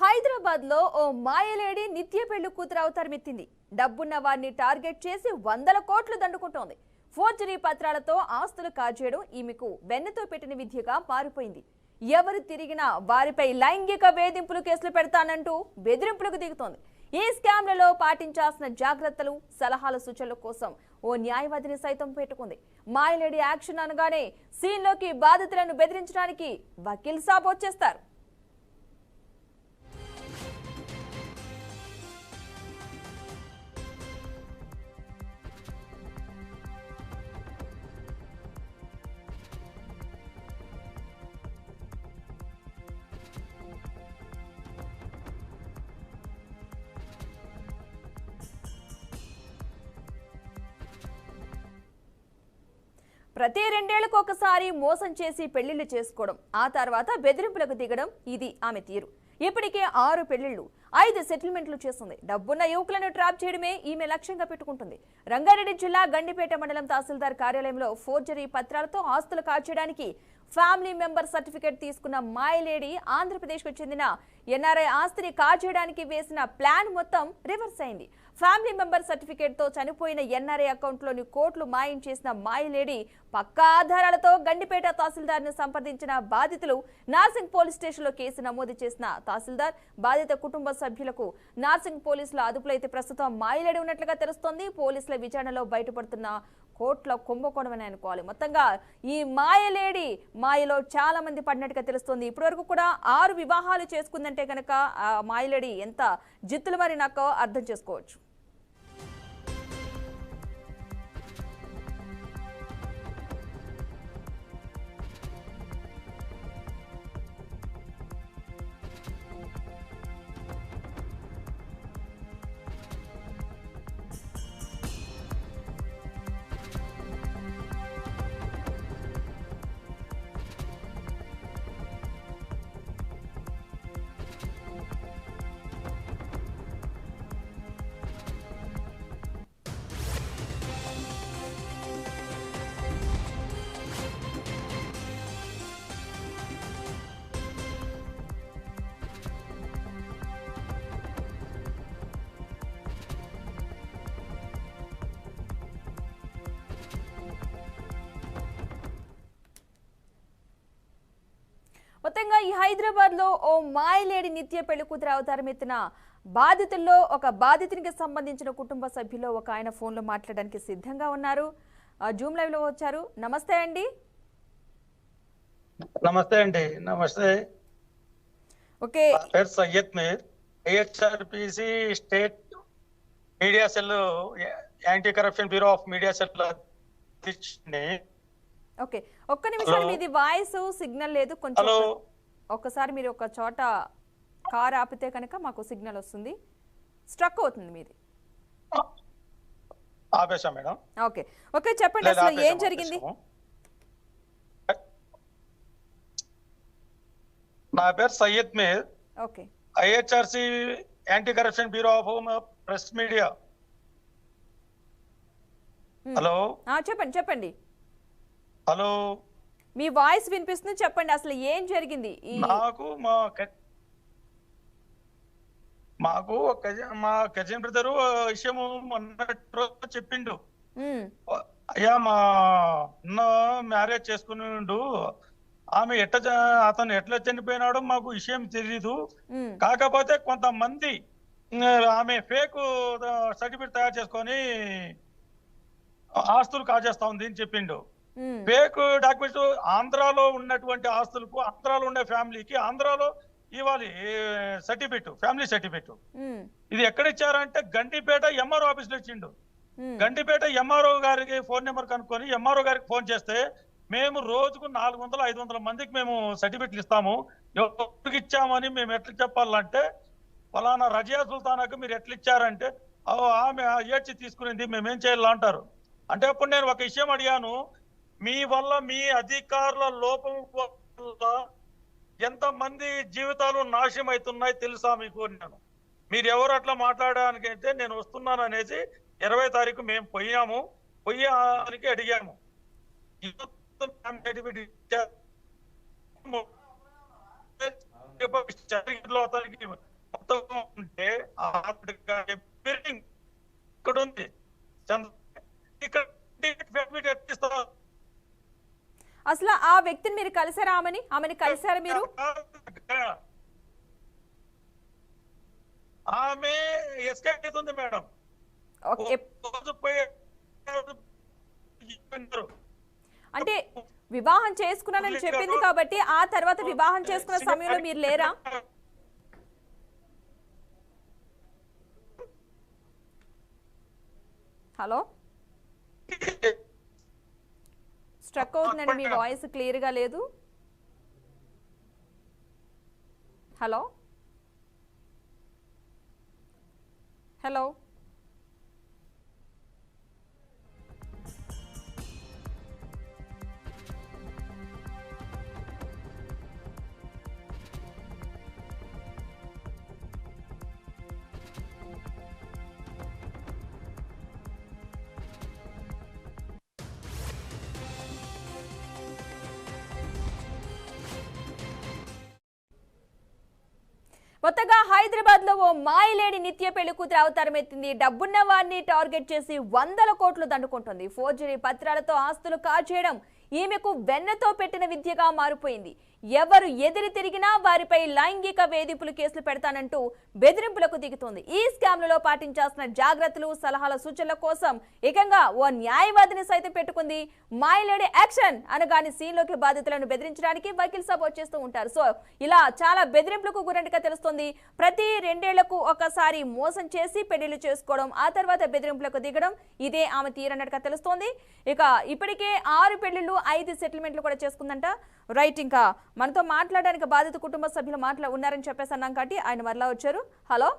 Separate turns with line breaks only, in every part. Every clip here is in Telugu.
హైదరాబాద్లో ఓ మాయలేడి నిత్య పెళ్ళి కూతురు అవతారమెత్తింది డబ్బున్న వారిని టార్గెట్ చేసి వందల కోట్లు దండుకుంటోంది. ఫోర్జరీ పత్రాలతో ఆస్తులు కాజేయడం ఈమెకు వెన్నతో పెట్టిన విద్యగా మారిపోయింది. ఎవరు తిరిగినా వారిపై లైంగిక వేధింపులు కేసులు పెడతానంటూ బెదిరింపులకు దిగుతోంది. ఈ స్కామ్లలో పాటించాల్సిన జాగ్రత్తలు సలహాల సూచనల కోసం ఓ న్యాయవాదిని సైతం పెట్టుకుంది. మాయలేడి యాక్షన్ అనగానే సీన్లోకి బాధితులను బెదిరించడానికి వకీల్ సాబ్ వచ్చేస్తారు. ప్రతి రెండేళ్ళకు ఒకసారి మోసం చేసి పెళ్ళిళ్ళు చేసుకోవడం ఆ తర్వాత బెదిరింపులకు దిగడం ఇది ఆమె తీరు. ఇప్పటికే ఆరు పెళ్ళిళ్ళు ఐదు సెటిల్మెంట్లు చేస్తుంది. డబ్బున్న యువకులను ట్రాప్ చేయడమే ఈమె లక్ష్యంగా పెట్టుకుంటుంది. రంగారెడ్డి జిల్లా గండిపేట మండలం తహసీల్దార్ కార్యాలయంలో ఫోర్జరీ పత్రాలతో ఆస్తులు కాల్చడానికి ఫ్యామిలీ మెంబర్ సర్టిఫికేట్ తీసుకున్న మాయలేడి ఆంధ్రప్రదేశ్కు చెందిన ఎన్ఆర్ఐ ఆస్తిని కాజేయడానికి వేసిన ప్లాన్ మొత్తం రివర్స్ అయింది. ఫ్యామిలీ మెంబర్ సర్టిఫికేట్తో చనిపోయిన ఎన్ఆర్ఐ అకౌంట్లోని కోట్లు మాయం చేసిన మాయలేడి పక్కా ఆధారాలతో గండిపేట తహసీల్దార్ను సంప్రదించిన బాధితులు నార్సింగ్ పోలీస్ స్టేషన్లో కేసు నమోదు చేసిన తహసీల్దార్ బాధిత కుటుంబ సభ్యులకు నార్సింగ్ పోలీసుల అదుపులో అయితే ప్రస్తుతం మాయలేడి ఉన్నట్లుగా తెలుస్తోంది. పోలీసుల విచారణలో బయటపడుతున్న కోట్ల కుంభకోణం అని అనుకోవాలి. మొత్తంగా ఈ మాయలేడి మాయలో చాలా మంది పడినట్టుగా తెలుస్తుంది. ఇప్పటివరకు కూడా ఆరు వివాహాలు చేసుకుందంటే కనుక ఆ మాయలేడి ఎంత జిత్తులు మరి నాకు అర్థం చేసుకోవచ్చు. మొత్తంగా ఈ హైదరాబాద్లో ఓ మాయలేడి నిత్య పెళ్ళి కూతురు అవతారం ఎత్తిన బాధితుల్లో ఒక బాధితునికి సంబంధించిన కుటుంబ సభ్యులు ఒక ఆయన ఫోన్లో మాట్లాడడానికి సిద్ధంగా ఉన్నారు. జూమ్ లైవ్లో వచ్చారు. నమస్తే అండి.
నమస్తే అండి. నమస్తే.
ఓకే.
పేరు Syed Mir. AHRPC state media cell anti corruption bureau of media cell అధ్యక్షుడిని.
ఓకే. ఒక్క నిమిషం. మీది వాయిస్ సిగ్నల్ లేదు. కొంచెం
హలో
ఒక్కసారి మీరు ఒక చోట కార్ ఆపితే కనుక మాకు సిగ్నల్ వస్తుంది. స్ట్రక్ అవుతుంది మీది.
ఆపేశా మేడం.
ఓకే. ఓకే చెప్పండి అసలు ఏం జరిగింది.
నా పేరు Syed Mir.
Okay.
IHRC anti corruption bureau of press media. Hello
చెప్పండి చెప్పండి.
హలో.
మీ వాయిస్ వినిపిస్తుంది చెప్పండి అసలు ఏం జరిగింది?
నాకు మా మాకు మా కజిన్ బ్రదర్ విషయము మొన్నటి రోజు చెప్పిండు అయ్యా మా అన్న మ్యారేజ్ చేసుకునిండు. ఆమె ఎట్ట అతను ఎట్లా చనిపోయినాడో మాకు విషయం తెలీదు. కాకపోతే కొంతమంది ఆమె ఫేక్ సర్టిఫికేట్ తయారు చేసుకొని ఆస్తులు కాజేస్తా ఉంది అని చెప్పిండు. ఫేక్ డాక్యుమెంట్స్ ఆంధ్రాలో ఉన్నటువంటి ఆస్తులకు ఆంధ్రాలో ఉండే ఫ్యామిలీకి ఆంధ్రాలో ఇవ్వాలి సర్టిఫికేట్ ఫ్యామిలీ సర్టిఫికేట్. ఇది ఎక్కడ ఇచ్చారంటే గండిపేట ఎంఆర్ఓ ఆఫీస్లో ఇచ్చిండు.
ఉమ్,
గండిపేట ఎంఆర్ఓ గారికి ఫోన్ నెంబర్ కనుక్కొని ఎంఆర్ఓ గారికి ఫోన్ చేస్తే మేము రోజుకు నాలుగు వందల ఐదు వందల మందికి మేము సర్టిఫికెట్లు ఇస్తాము. ఎవరికి ఇచ్చామని మేము ఎట్లా చెప్పాలంటే ఫలానా రజియా సుల్తానాకు మీరు ఎట్లా ఇచ్చారంటే "ఓ, ఆమె ఏడ్చి తీసుకునింది మేమేం చేయాలి అంటారు అంటే అప్పుడు నేను ఒక విషయం అడిగాను. మీ వల్ల మీ అధికారుల లోపం వల్ల ఎంతమంది జీవితాలు నాశనం అవుతున్నాయి తెలుసా మీకు అన్నాను మీరు ఎవరు అట్లా మాట్లాడడానికి అయితే నేను వస్తున్నాను అనేసి ఇరవై తారీఖు మేము పోయాము. పోయానికి అడిగాము. మొత్తం ఉంటే ఆ బిల్డింగ్ ఇక్కడ ఉంది చంద్ర ఇక్కడ పెర్మిట్ ఎట్టిస్తారు
అసలు ఆ వ్యక్తిని మీరు కలిసారా ఆమెని? ఆమెని కలిసారా మీరు?
ఆమె ఎస్కేట్ అవుతుంది మేడం.
అంటే వివాహం చేసుకున్నానని చెప్పింది కాబట్టి ఆ తర్వాత వివాహం చేసుకున్న సమయంలో మీరు లేరా? హలో? స్ట్రక్ అవుతుందండి మీ వాయిస్ క్లియర్గా లేదు. హలో? హలో? కొత్తగా హైదరాబాద్లో ఓ మాయలేడి నిత్య పెళ్ళి కూతురు అవతారం ఎత్తింది. డబ్బున్న వారిని టార్గెట్ చేసి వందల కోట్లు దండుకుంటుంది. ఫోర్జరీ పత్రాలతో ఆస్తులు కాజేయడం ఈమెకు వెన్నతో పెట్టిన విద్యగా మారిపోయింది. ఎవరు ఎదిరి తిరిగినా వారిపై లైంగిక వేధింపులు కేసులు పెడతానంటూ బెదిరింపులకు దిగుతోంది. ఈ స్కామ్లలో పాటించాల్సిన జాగ్రత్తలు సలహాల సూచనల కోసం ఏకంగా ఓ న్యాయవాదిని సైతం పెట్టుకుంది. మాయలేడి యాక్షన్ అనగాని సీన్లోకి బాధితులను బెదిరించడానికి వకీల్ సపోర్ట్ చేస్తూ ఉంటారు. సో ఇలా చాలా బెదిరింపులకు గురైనట్టుగా తెలుస్తుంది. ప్రతి రెండేళ్ళకు ఒకసారి మోసం చేసి పెళ్ళిళ్ళు చేసుకోవడం ఆ తర్వాత బెదిరింపులకు దిగడం ఇదే ఆమె తీరన్నట్టుగా తెలుస్తోంది. ఇక ఇప్పటికే ఆరు పెళ్ళిళ్ళు ఐదు సెటిల్మెంట్లు కూడా చేసుకుందంట. రైట్ ఇంకా మనతో మాట్లాడడానికి బాధిత కుటుంబ సభ్యులు మాట్లా ఉన్నారని చెప్పేసి అన్నాం కాబట్టి ఆయన మరలా వచ్చారు. హలో?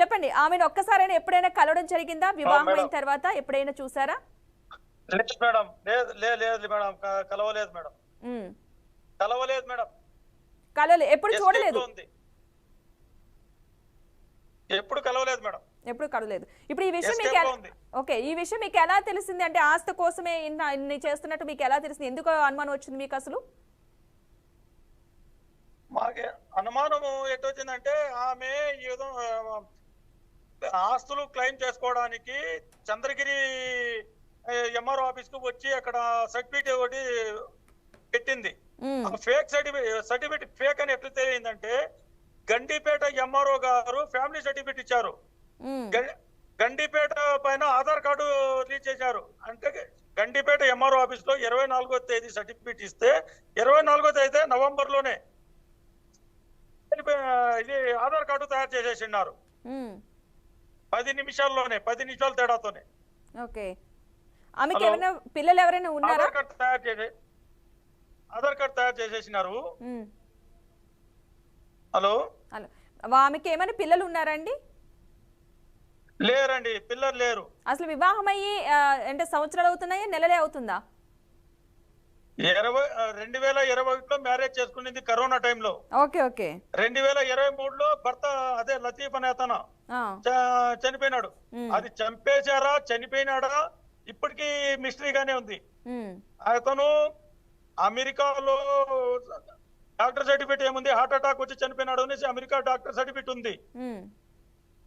చెప్పండి ఆమెను ఒక్కసారైనా ఎప్పుడైనా కలవడం జరిగిందా? వివాహం అయిన. తర్వాత ఎప్పుడైనా చూసారా?
లేదు మేడం. లేదు లేదు లేదు మేడం. క- కలవలేదు మేడం.
ఉమ్.
కలవలేదు మేడం.
కలవలే ఎప్పుడు చూడలేదు?
ఎప్పుడు కలవలేదు మేడం.
ఎప్పుడు కలవలేదు. ఇప్పుడు ఈ విషయం మీకు. ఓకే ఈ విషయం మీకు ఎలా తెలిసింది? అంటే ఆస్తి కోసమే ఇన్ని చేస్తున్నట్టు మీకు ఎలా తెలిసింది? ఎందుకు అనుమానం వచ్చింది మీకు అసలు?
మాకే అనుమానము ఎట్టొచ్చిందంటే ఆమె ఏదో ఆస్తులు క్లెయిమ్ చేసుకోవడానికి చంద్రగిరి ఎంఆర్ఓ ఆఫీస్కు వచ్చి అక్కడ సర్టిఫికేట్ ఒకటి పెట్టింది. ఫేక్ సర్టిఫికేట్ సర్టిఫికేట్ ఫేక్ అని ఎట్లా తెలియందంటే గండిపేట ఎంఆర్ఓ గారు ఫ్యామిలీ సర్టిఫికేట్ ఇచ్చారు. గండిపేట పైన ఆధార్ కార్డు రిలీజ్ చేశారు. అంటే గండిపేట ఎంఆర్ఓ ఆఫీస్లో ఇరవై నాలుగో తేదీ సర్టిఫికేట్ ఇస్తే ఇరవై నాలుగో తేదీ నవంబర్లోనే ఇది ఆధార్ కార్డు తయారు చేసేసిన్నారు
ఉమ్,
పది నిమిషాల్లోనే పది నిమిషాల తేడాతోనే.
ఓకే. ఆమెకి
హలో.
ఎవరైనా పిల్లలు ఎవరైనా ఉన్నారా?
ఆధార్ కార్డు తయారు చేసే ఆధార్ కార్డు తయారు చేసేసినారు. హలో?
అలా ఆమెకి ఏమైనా పిల్లలు ఉన్నారా అండి?
లేరండి పిల్లలు లేరు.
అసలు వివాహం అయ్యి అంటే సంవత్సరాలు అవుతున్నాయా నెలలే అవుతుందా?
ఇరవై రెండు వేల ఇరవై ఒకటిలో మ్యారేజ్ చేసుకునింది కరోనా టైంలో.
Okay okay.
రెండు వేల ఇరవై మూడులో భర్త అదే లతీఫ్ అనే అతను చనిపోయినాడు. అది చంపేశారా చనిపోయినాడా? ఇప్పటికీ మిస్టరీగానే ఉంది. అతను అమెరికాలో డాక్టర్ సర్టిఫికేట్ ఏముంది? హార్ట్ అటాక్ వచ్చి చనిపోయినాడు అనేసి అమెరికా డాక్టర్ సర్టిఫికేట్ ఉంది.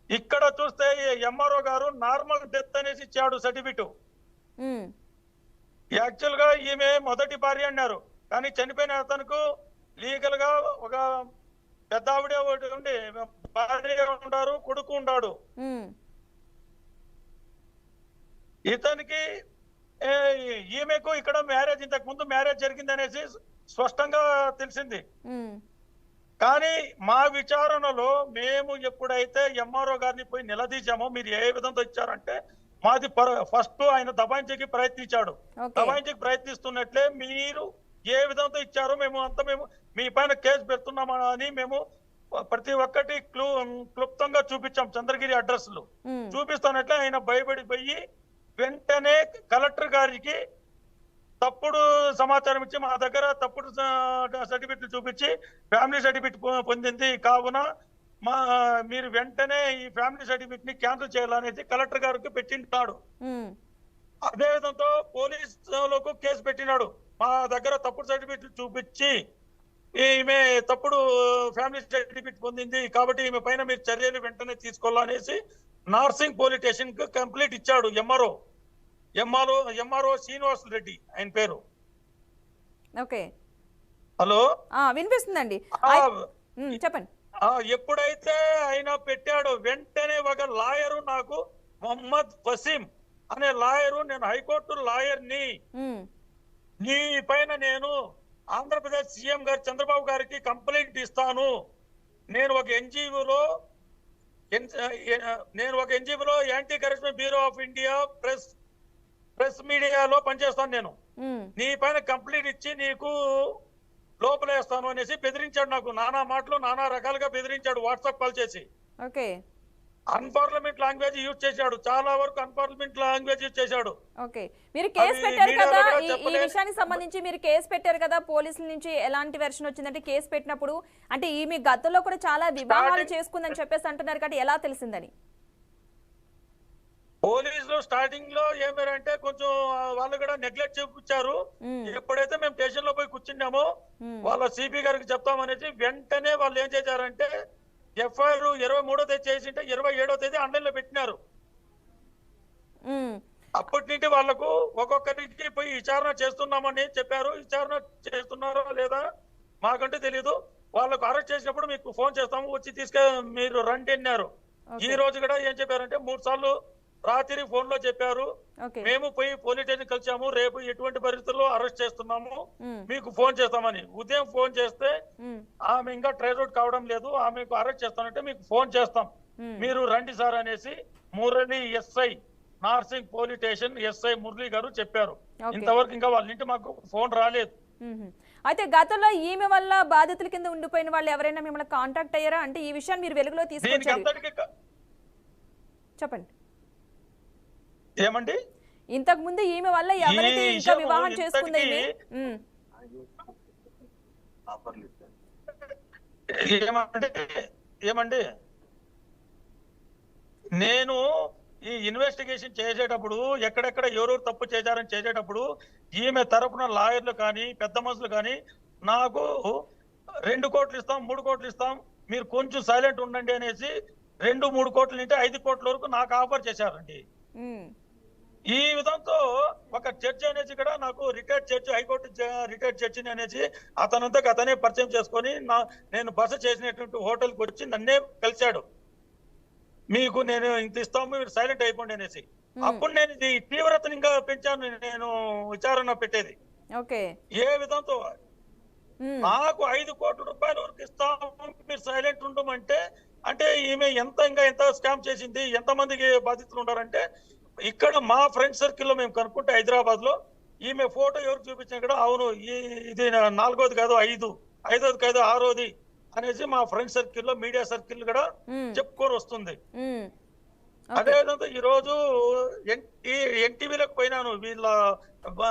ఇక్కడ చూస్తే ఎంఆర్ఓ గారు నార్మల్ డెత్ అనేసి ఇచ్చాడు సర్టిఫికేట్. యాక్చువల్గా ఈమె మొదటి భార్య అన్నారు. కానీ చనిపోయిన అతనుకు లీగల్గా ఒక పెద్ద ఆవిడ ఒకటి ఉండి భార్య ఉంటారు కొడుకు
ఉమ్,
ఇతనికి ఈమెకు ఇక్కడ మ్యారేజ్ ఇంతకు ముందు మ్యారేజ్ జరిగింది అనేసి స్పష్టంగా తెలిసింది. కానీ మా విచారణలో మేము ఎప్పుడైతే ఎంఆర్ఓ గారిని పోయి నిలదీశామో మీరు ఏ విధంగా ఇచ్చారంటే మాది ఫస్ట్ ఆయన దబాయించకి ప్రయత్నించాడు. దబాయించకి ప్రయత్నిస్తున్నట్లే మీరు ఏ విధంగా ఇచ్చారో మేము అంతా మేము మీ పైన కేసు పెడుతున్నామా అని మేము ప్రతి ఒక్కటి క్లూ క్లుప్తంగా చూపించాం చంద్రగిరి అడ్రస్లు.
ఉమ్,
చూపిస్తానట్లే ఆయన భయపడిపోయి వెంటనే కలెక్టర్ గారికి తప్పుడు సమాచారం ఇచ్చి మా దగ్గర తప్పుడు సర్టిఫికెట్లు చూపించి ఫ్యామిలీ సర్టిఫికెట్ పొందింది కావున మా మీరు వెంటనే ఈ ఫ్యామిలీ సర్టిఫికెట్ని క్యాన్సిల్ చేయాలనేసి కలెక్టర్ గారికి పెట్టింటాడు
ఉమ్,
అదే విధంతో పోలీసులకు కేసు పెట్టినాడు. మా దగ్గర తప్పుడు సర్టిఫికెట్ చూపించి ఈమె తప్పుడు ఫ్యామిలీ సర్టిఫికేట్ పొందింది కాబట్టి ఈమె పైన మీరు చర్యలు వెంటనే తీసుకోవాలనేసి నార్సింగ్ పోలీస్ స్టేషన్కు కంప్లీట్ ఇచ్చాడు MRO. MRO MRO Srinivas Reddy ఆయన పేరు.
ఓకే.
హలో?
వినిపిస్తుందండి. చెప్పండి.
ఎప్పుడైతే ఆయన పెట్టాడో వెంటనే ఒక లాయరు నాకు మొహమ్మద్ వసీం అనే లాయరు నేను హైకోర్టు లాయర్ని.
ఉమ్,
నీ పైన నేను ఆంధ్రప్రదేశ్ సీఎం గారు చంద్రబాబు గారికి కంప్లైంట్ ఇస్తాను. నేను ఒక ఎన్జిఓలో నేను ఒక ఎన్జిఓలో anti corruption bureau of India press press మీడియాలో పనిచేస్తాను నేను. నీ పైన కంప్లైంట్ ఇచ్చి నీకు లోపలేస్తాను అనేసి బెదిరించాడు నాకు. నానా మాటలు నానా రకాలుగా బెదిరించాడు వాట్సాప్ కాల్ చేసి.
ఓకే.
అన్పార్లమెంట్ లాంగ్వేజ్ యూజ్ చేశాడు. చాలా వరకు అన్పార్లమెంట్ లాంగ్వేజ్ యూజ్ చేశాడు.
ఓకే. మీరు కేసు పెట్టారు కదా ఈ-. విషయానికి సంబంధించి మీరు కేసు పెట్టారు కదా పోలీసుల నుంచి ఎలాంటి వెర్షన్ వచ్చిందంటే కేసు పెట్టినప్పుడు అంటే ఈమె గతంలో కూడా చాలా వివాహాలు చేసుకుందని చెప్పేసి అంటున్నారు కాబట్టి ఎలా తెలిసిందని?
పోలీసులు స్టార్టింగ్లో ఏమారంటే కొంచెం వాళ్ళు కూడా నెగ్లెక్ట్ చూపించారు. ఎప్పుడైతే మేము స్టేషన్లో పోయి కూర్చున్నామో వాళ్ళ సిపి గారికి చెప్తామనేసి వెంటనే వాళ్ళు ఏం చేశారంటే ఎఫ్ఐఆర్ ఇరవై మూడో తేదీ చేసింటే ఇరవై ఏడో తేదీ ఆన్లైన్లో పెట్టినారు అప్పటి నుండి వాళ్ళకు ఒక్కొక్కరికి పోయి విచారణ చేస్తున్నామని చెప్పారు. విచారణ చేస్తున్నారో లేదా మాకంటే తెలియదు వాళ్ళకు అరెస్ట్ చేసినప్పుడు మీకు ఫోన్ చేస్తాము వచ్చి తీసుకే మీరు రండి అన్నారు. ఈ రోజు కూడా ఏం చెప్పారంటే మూడు సార్లు రాత్రి ఫోన్లో చెప్పారు. మేము పోయి పోలీస్ స్టేషన్ కలిసాము. రేపు ఎటువంటి పరిస్థితుల్లో అరెస్ట్ చేస్తున్నాము? మీకు ఫోన్ చేస్తామని. ఉదయం ఫోన్ చేస్తే ఆమె ఇంకా ట్రేస్ అవుట్ కావడం లేదు. ఆమెకు అరెస్ట్ చేస్తానంటే మీకు ఫోన్ చేస్తాం. మీరు రండి సార్ అనేసి Murali SI Narsingi police station SI Murali గారు చెప్పారు. ఇంతవరకు ఇంకా వాళ్ళ ఇంటి మాకు ఫోన్ రాలేదు.
అయితే గతంలో ఈమె వల్ల బాధితుల కింద ఉండిపోయిన వాళ్ళు ఎవరైనా మిమ్మల్ని కాంటాక్ట్ అయ్యారా? అంటే ఈ విషయాన్ని మీరు వెలుగులో తీసుకొచ్చారు. చెప్పండి.
ఏమండి?
ఇంతకు ముందు ఈమె వల్ల ఎవరైతే ఇంకా
విషయము
వివాహం చేసుకుందో
ఏమంటే ఏమండి నేను ఈ ఇన్వెస్టిగేషన్ చేసేటప్పుడు ఎక్కడెక్కడ ఎవరెవరు తప్పు చేశారని చేసేటప్పుడు ఈమె తరపున లాయర్లు కానీ పెద్ద మనుషులు కానీ నాకు రెండు కోట్లు ఇస్తాం మూడు కోట్లు ఇస్తాం మీరు కొంచెం సైలెంట్ ఉండండి అనేసి రెండు మూడు కోట్ల నుండి ఐదు కోట్ల వరకు నాకు ఆఫర్ చేశారండి. ఈ విధంతో ఒక జడ్జి అనేసి కూడా నాకు retired judge high court retired జడ్జిని అనేసి అతనంతా అతనే పరిచయం చేసుకొని నా నేను బస చేసినటువంటి హోటల్కి వచ్చి నన్నే కలిశాడు. మీకు నేను ఇంత ఇస్తాము మీరు సైలెంట్ అయిపోండి అనేసి. అప్పుడు నేను ఈ తీవ్రతను ఇంకా పెంచాను నేను విచారణ పెట్టేది. ఏ విధంతో? నాకు ఐదు కోట్ల రూపాయల వరకు ఇస్తాము మీరు సైలెంట్ ఉండమంటే అంటే ఈమె ఎంత ఇంకా ఎంత స్కామ్ చేసింది ఎంత మందికి బాధితులు ఉన్నారంటే ఇక్కడ మా ఫ్రెండ్ సర్కిల్లో మేము కనుక్కుంటే హైదరాబాద్లో ఈమె ఫోటో ఎవరు చూపించిన కూడా అవును ఈ- ఇది నాలుగోది కాదు ఐదు. ఐదోది కాదు ఆరోది అనేసి మా ఫ్రెండ్ సర్కిల్లో మీడియా సర్కిల్ కూడా చెప్పుకొని వస్తుంది.
ఉమ్,
అదే విధంగా ఈ రోజు ఎన్టీవీలోకి పోయినాను వీళ్ళ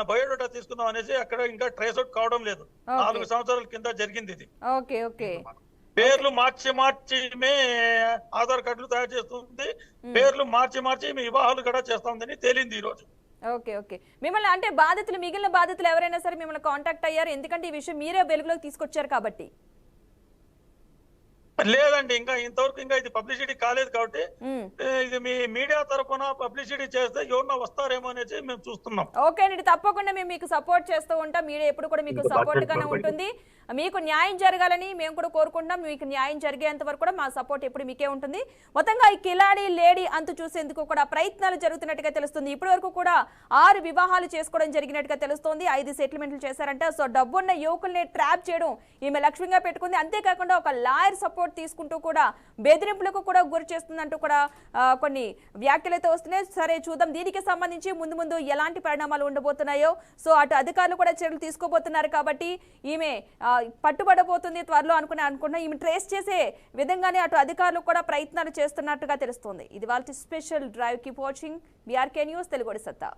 బయోడేటా తీసుకుందాం అనేసి అక్కడ ఇంకా ట్రేస్ అవుట్ కావడం లేదు. నాలుగు సంవత్సరాల కింద జరిగింది ఇది.
Okay okay.
పేర్లు మార్చి మార్చి మే ఆధార్ కార్డులు తయారు చేస్తుంది. పేర్లు మార్చి మార్చి మీ వివాహాలు కూడా చేస్తుందని తేలింది ఈ రోజు.
Okay okay. మిమ్మల్ని అంటే బాధితులు మిగిలిన బాధితులు ఎవరైనా సరే మిమ్మల్ని కాంటాక్ట్ అయ్యారు. ఎందుకంటే ఈ విషయం మీరే వెలుగులోకి తీసుకొచ్చారు కాబట్టి.
లేదండి ఇంకా ఇంతవరకు ఇంకా ఇది పబ్లిసిటీ కాలేదు కాబట్టి ఇది మీ మీడియా తరఫున పబ్లిసిటీ చేస్తే ఎవరన్నా వస్తారేమో అనేసి మేము చూస్తున్నాం.
ఓకే అండి తప్పకుండా మేము మీకు సపోర్ట్ చేస్తూ ఉంటాం. మీడియా ఎప్పుడు కూడా మీకు సపోర్ట్ గానే ఉంటుంది. మీకు న్యాయం జరగాలని మేము కూడా కోరుకుంటున్నాం. మీకు న్యాయం జరిగేంత వరకు కూడా మా సపోర్ట్ ఎప్పుడు మీకే ఉంటుంది. మొత్తంగా ఈ కిలాడి లేడీ అంతు చూసేందుకు కూడా ప్రయత్నాలు జరుగుతున్నట్టుగా తెలుస్తుంది. ఇప్పటి వరకు కూడా ఆరు వివాహాలు చేసుకోవడం జరిగినట్టుగా తెలుస్తోంది. ఐదు సెటిల్మెంట్లు చేశారంట. సో డబ్బున్న యువకుల్ని ట్రాప్ చేయడం ఈమె లక్ష్యంగా పెట్టుకుంది. అంతేకాకుండా ఒక లాయర్ సపోర్ట్ తీసుకుంటూ కూడా బెదిరింపులకు కూడా గురి చేస్తుందంటూ కూడా కొన్ని వ్యాఖ్యలు అయితే వస్తున్నాయి. సరే చూద్దాం. దీనికి సంబంధించి ముందు ముందు ఎలాంటి పరిణామాలు ఉండబోతున్నాయో. సో అటు అధికారులు కూడా చర్యలు తీసుకోబోతున్నారు కాబట్టి ఈమె పట్టుబడబోతుంది త్వరలో అనుకుని అనుకున్నా ఈమె ట్రేస్ చేసే విధంగానే అటు అధికారులు కూడా ప్రయత్నాలు చేస్తున్నట్టుగా తెలుస్తోంది. ఇది వాళ్ళ special drive keep watching BRK news తెలుగుడి సత్తా.